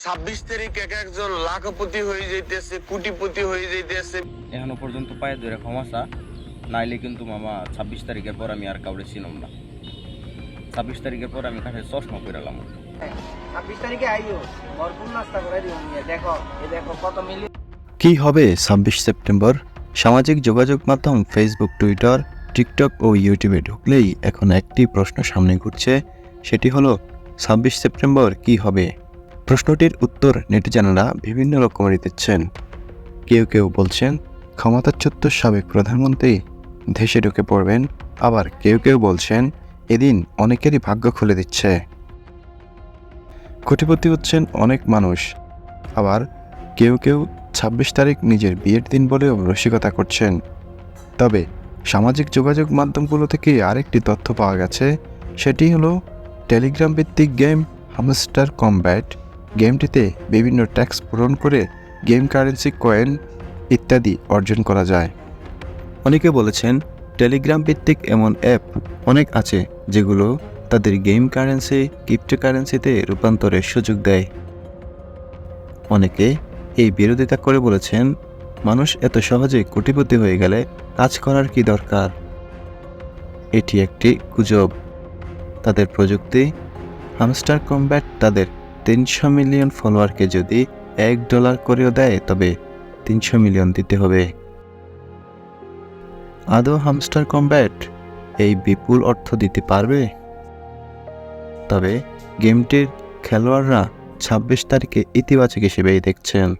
ছাব্বিশ তারিখ এক একজন লাখপতি হয়ে যাইতেছে কোটিপতি হয়ে যাইতেছে। এখনও পর্যন্ত পায়ে ধরে ক্ষমাসা নাইলে কিন্তু মামা ছাব্বিশ তারিখের পর আমি আর কাউরে চিনম না। ছাব্বিশ তারিখের পর আমি কাছে চশমা পেরালাম ছাব্বিশ তারিখে আইও ভরপুর নাস্তা করে দিও দেখো এ দেখো কত মিলিয়ন কি হবে ছাব্বিশ সেপ্টেম্বর? সামাজিক যোগাযোগ মাধ্যম ফেসবুক টুইটার টিকটক ও ইউটিউবে ঢুকলেই এখন একটি প্রশ্ন সামনে ঘুরছে। সেটি হলো ছাব্বিশ সেপ্টেম্বর কি হবে? প্রশ্নটির উত্তর নেটিজানেরা বিভিন্ন রকমের দিচ্ছেন। কেউ কেউ বলছেন, ক্ষমতাচ্যুত সাবেক প্রধানমন্ত্রী দেশে ঢুকে পড়বেন। আবার কেউ কেউ বলছেন, এদিন অনেকেরই ভাগ্য খুলে দিচ্ছে। কোটিপতি হচ্ছেন অনেক মানুষ। আবার কেউ কেউ ছাব্বিশ তারিখ নিজের বিয়ের দিন বলেও রসিকতা করছেন। তবে সামাজিক যোগাযোগ মাধ্যমগুলো থেকে আরেকটি তথ্য পাওয়া গেছে। সেটি হলো টেলিগ্রাম ভিত্তিক গেম হামস্টার কমব্যাট গেমটিতে বিভিন্ন ট্যাক্স পূরণ করে গেম কারেন্সি, কয়েন ইত্যাদি অর্জন করা যায়। অনেকে বলেছেন, টেলিগ্রাম ভিত্তিক এমন অ্যাপ অনেক আছে যেগুলো তাদের গেম কারেন্সি, ক্রিপ্টো কারেন্সিতে রূপান্তরের সুযোগ দেয়। অনেকে এই বিরোধিতা করে বলেছেন, মানুষ এত সহজে কোটিপতি হয়ে গেলে কাজ করার কি দরকার? এটি একটি গুজব। তাদের প্রযুক্তি, হামস্টার কমব্যাট তাদের তিনশো মিলিয়ন ফলোয়ারকে যদি এক ডলার করেও দেয়, তবে তিনশো মিলিয়ন দিতে হবে। আদৌ হামস্টার কম্ব্যাট এই বিপুল অর্থ দিতে পারবে? তবে গেমটির খেলোয়াড়রা ছাব্বিশ তারিখে ইতিবাচক হিসেবেই দেখছেন।